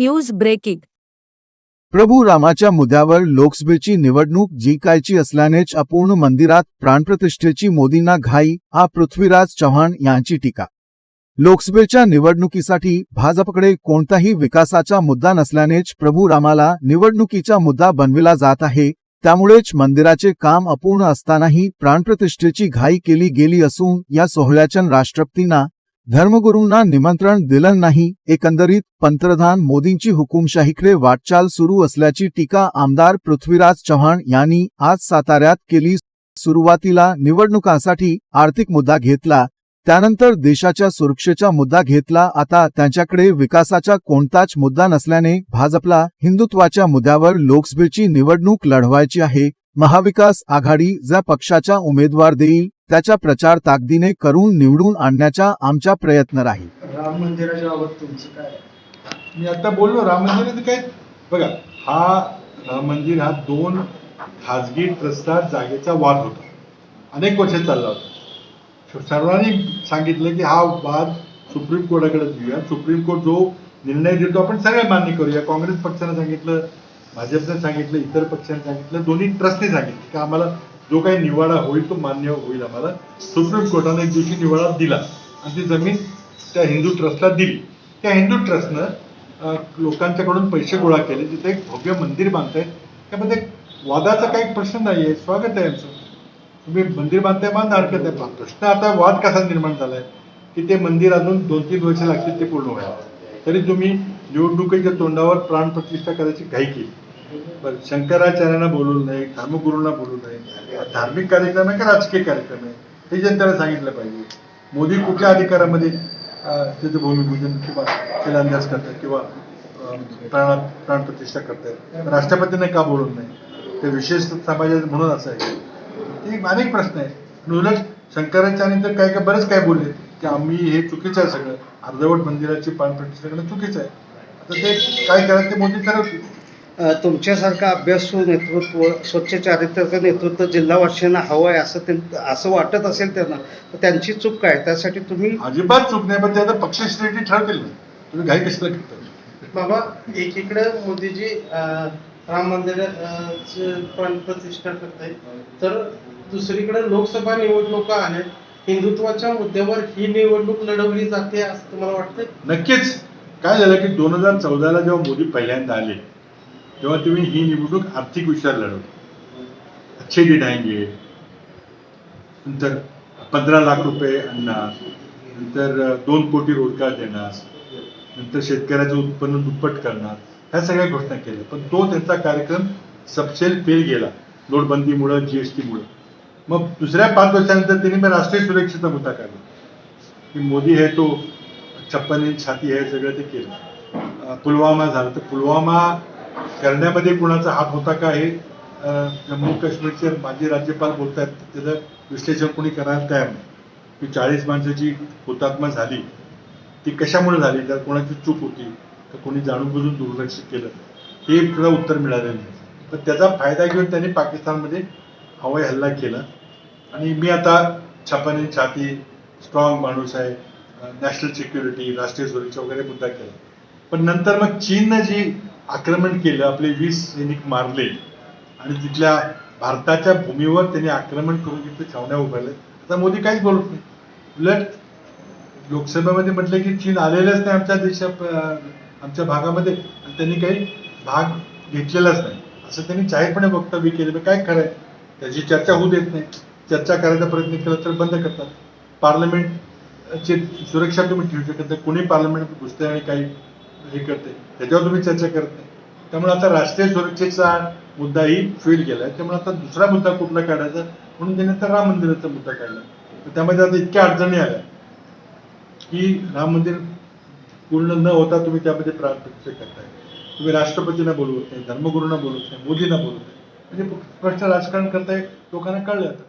News breaking प्रभू रामाच्या मुद्द्यावर लोकसभेची निवडणूक जिंकायची असल्यानेच अपूर्ण मंदिरात प्राणप्रतिष्ठेची मोदींना घाई हा पृथ्वीराज चव्हाण यांची टीका. लोकसभेच्या निवडणुकीसाठी भाजपकडे कोणताही विकासाचा मुद्दा नसल्यानेच प्रभू रामाला निवडणुकीचा मुद्दा बनविला जात आहे त्यामुळेच मंदिराचे काम अपूर्ण असतानाही प्राणप्रतिष्ठेची घाई केली गेली असून या सोहळ्याच्या राष्ट्रपतींना धर्मगुरूंना निमंत्रण दिलं नाही. एकंदरीत पंतप्रधान मोदींची हुकुमशाहीकडे वाटचाल सुरू असल्याची टीका आमदार पृथ्वीराज चव्हाण यांनी आज साताऱ्यात केली. सुरुवातीला निवडणुकांसाठी आर्थिक मुद्दा घेतला. त्यानंतर देशाच्या सुरक्षेचा मुद्दा घेतला. आता त्यांच्याकडे विकासाचा कोणताच मुद्दा नसल्याने भाजपला हिंदुत्वाच्या मुद्द्यावर लोकसभेची निवडणूक लढवायची आहे. महाविकास आघाडी ज्या पक्षाचा उमेदवार देईल त्याचा प्रचार ताकदीने करून निवडून आणण्याचा आमचा प्रयत्न राहील. राम मंदिराच्या बाबत तुमचं काय? मी आता बोललो राम मंदिराचं काय? बघा हा राम मंदिर हा दोन खाजगी ट्रस्टात जागेचा वाद होता. अनेक वर्ष चालला होता. सर्वांनी सांगितलं की हा वाद सुप्रीम कोर्टाकडे देऊया सुप्रीम कोर्ट जो निर्णय देतो आपण सगळे मान्य करूया. काँग्रेस पक्षाने सांगितलं भाजपने सांगितलं इतर पक्षाने सांगितलं दोन्ही ट्रस्टने सांगितलं की आम्हाला जो काही निवाडा होईल तो मान्य होईल आम्हाला. सुप्रीम कोर्टाने एक दिवशी निवाडा दिला. आणि ती जमीन त्या हिंदू ट्रस्टला दिली. त्या हिंदू ट्रस्टनं लोकांच्याकडून पैसे गोळा केले. तिथे एक भव्य मंदिर बांधतायत. त्यामध्ये वादाचा काही प्रश्न नाही आहे स्वागत आहे आमचं. तुम्ही मंदिर बांधताय बांधा हरकत आहे पण? प्रश्न आता वाद कसा निर्माण झालाय? की ते मंदिर अजून दोन तीन वर्ष लागतील ते पूर्ण व्हायला. तरी तुम्ही निवडणुकीच्या तोंडावर प्राणप्रतिष्ठा करायची घाई केली. बरं शंकराचार्यांना बोलवलं नाही धर्मगुरूंना बोलू नाही धार्मिक कार्यक्रम आहे का राजकीय कार्यक्रम आहे? हे जनतेला सांगितलं पाहिजे. मोदी कुठल्या अधिकारामध्ये अं, त्याचं भूमिपूजन किंवा शिलान्यास करतात किंवा अं, प्राण प्रतिष्ठा करतात? राष्ट्रपतींना का बोलवलं नाही ते विशेष समाजात म्हणून असं आहे. ते अनेक प्रश्न आहेत. आणि उलट शंकराचार्य तर काय काय बरेच काय बोलले. की आम्ही हे चुकीचं आहे सगळं. अर्धवट मंदिराची प्राणप्रतिष्ठा करणं चुकीचं आहे. आता ते काय करायचं ते मोदी ठरवतील. तुमच्यासारखं अभ्यासू नेतृत्व स्वच्छ चारित्र्याचं नेतृत्व जिल्हावासियांना हवं आहे असं ते असं वाटत असेल त्यांना तर त्यांची चूक काय? त्यासाठी तुम्ही अजिबात चूक नाही पण ते आता पक्षश्रेष्ठी ठरवतील ना. तुम्ही घाई करता? बाबा एकीकडे मोदीजी राम मंदिर प्राण प्रतिष्ठा करतायत. तर दुसरीकडे लोकसभा निवडणुका आहेत हिंदुत्वाच्या मुद्द्यावर ही निवडणूक लढवली जाते असं तुम्हाला वाटतंय? नक्कीच. काय झालं की दोन हजार चौदाला जेव्हा मोदी पहिल्यांदा आले तेव्हा तुम्ही ही निवडणूक आर्थिक विचार लढवली अच्छे दिडायंगे नंतर पंधरा लाख रुपये आणणार. नंतर दोन कोटी रोजगार देणार. नंतर शेतकऱ्याचं उत्पन्न दुप्पट करणार. ह्या सगळ्या घोषणा केल्या. पण तो त्यांचा कार्यक्रम सबसेल फेल गेला. नोटबंदीमुळं जीएसटीमुळं मग दुसऱ्या पाच वर्षानंतर त्यांनी मग राष्ट्रीय सुरक्षेचा मुद्दा काढला. की मोदी हे तो छप्पन इंच छाती हे सगळं ते केलं. पुलवामा झालं. तर पुलवामा करण्यामध्ये कुणाचा हात होता का हे जम्मू काश्मीरचे माजी राज्यपाल बोलतात त्याचं विश्लेषण कोणी करायला तयार नाही की चाळीस माणसाची हुतात्मा झाली. ती कशामुळे झाली? तर कोणाची चूक होती तर कोणी जाणून बुजून दुर्लक्ष केलं. हे सुद्धा उत्तर मिळालेलं नाही. तर त्याचा फायदा घेऊन त्यांनी पाकिस्तानमध्ये हवाई हल्ला केला. आणि मी आता छापाने छाती स्ट्रॉंग माणूस आहे नॅशनल सिक्युरिटी राष्ट्रीय सुरक्षा वगैरे मुद्दा केला. पण नंतर मग चीननं जी आक्रमण केलं आपले वीस सैनिक मारले. आणि तिथल्या भारताच्या भूमीवर त्यांनी आक्रमण करून तिथे छावण्या उभारल्या. आता मोदी काहीच बोलत नाही. उलट लोकसभेमध्ये म्हटलं की चीन आलेलंच नाही आमच्या देशात आमच्या भागामध्ये. आणि त्यांनी काही भाग घेतलेलाच नाही. असं त्यांनी जाहीरपणे वक्तव्य केलं. मग काय खरंय? त्याची चर्चा होऊ देत नाही. चर्चा करायचा प्रयत्न केला तर बंद करतात. पार्लमेंटची सुरक्षा तुम्ही ठेवू शकत नाही. कोणी पार्लमेंट घुसते आणि काही हे करते. त्याच्यावर तुम्ही चर्चा करत नाही. त्यामुळे आता राष्ट्रीय सुरक्षेचा मुद्दाही फेल आहे त्यामुळे आता दुसरा मुद्दा कुठला काढायचा? म्हणून त्याने आता राम मंदिराचा मुद्दा काढला. त्यामध्ये आता इतक्या अडचणी आल्या की राम मंदिर पूर्ण न होता तुम्ही त्यामध्ये प्राणप्रतिष्ठा करताय. तुम्ही राष्ट्रपतींना बोलवत नाही धर्मगुरूंना बोलवत नाही मोदींना बोलवत नाही. म्हणजे प्रश्न राजकारण करताय लोकांना कळलं आता.